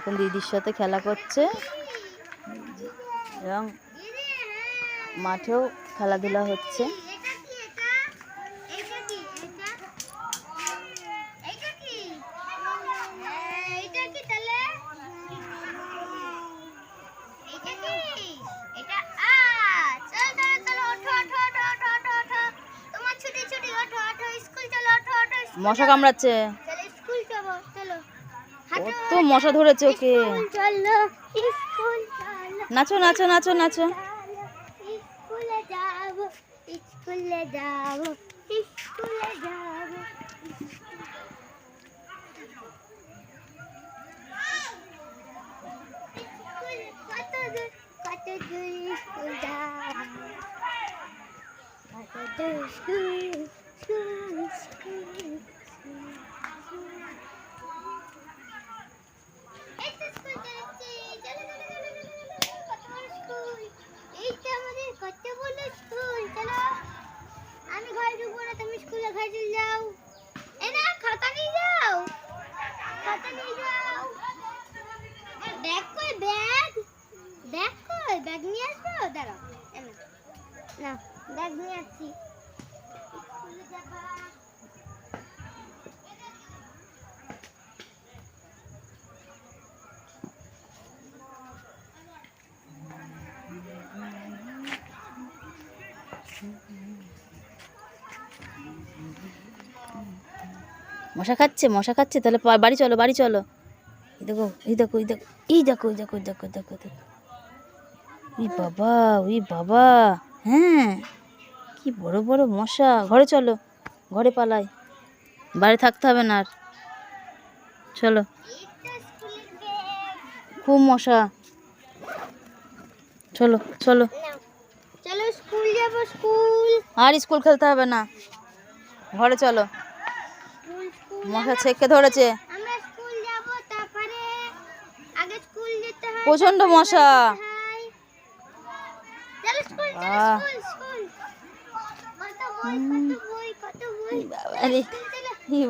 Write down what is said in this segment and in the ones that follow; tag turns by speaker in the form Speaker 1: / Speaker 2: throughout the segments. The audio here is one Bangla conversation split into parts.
Speaker 1: এখন দিদির সাথে খেলা করছে। এবং মাঠেও খেলাধুলা হচ্ছে। মশা কামড়াচ্ছে। কত মশা ধরেছে ওকে। নাচো নাচো নাচো নাচো।
Speaker 2: কত দূর কত দূর কত দূর কত দূর ব্যাগ নিয়ে আসব? দাঁড়াও না ব্যাগ নিয়ে আসছি।
Speaker 1: মশা খাচ্ছে মশা খাচ্ছে, তাহলে বাড়ি চলো বাড়ি চলো। এই দেখো এই দেখো এই দেখো এই দেখো এই দেখো দেখো দেখো। এই দেখো ই বাবা ওই বাবা। হ্যাঁ কি বড় বড় মশা। ঘরে চলো ঘরে পালাই। বাড়ি থাকতে হবে না আর। চলো। খুব মশা। চলো চলো।
Speaker 2: চলো স্কুল যাব স্কুল।
Speaker 1: আর স্কুল খেলতে হবে না। ঘরে চলো। মশা ছেকে ধরেছে। প্রচণ্ড মশা। বাবা রে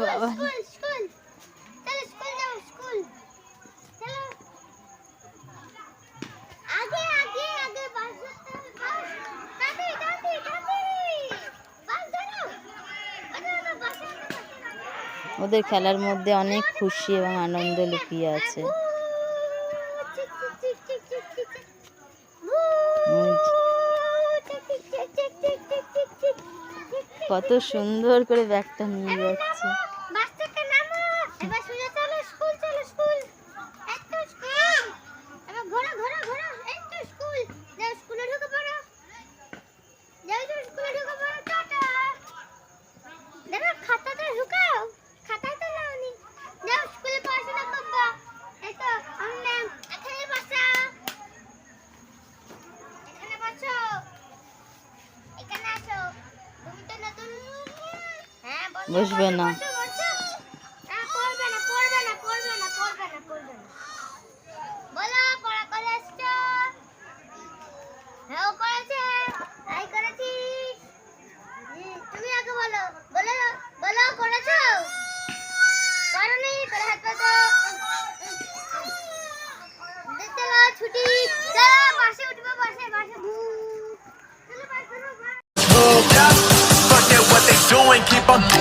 Speaker 1: বাবা। ওদের খেলার মধ্যে অনেক খুশি এবং আনন্দ লুকিয়ে আছে। কত সুন্দর করে ব্যাগটা নিয়ে যাচ্ছে। বসবে না
Speaker 2: keep on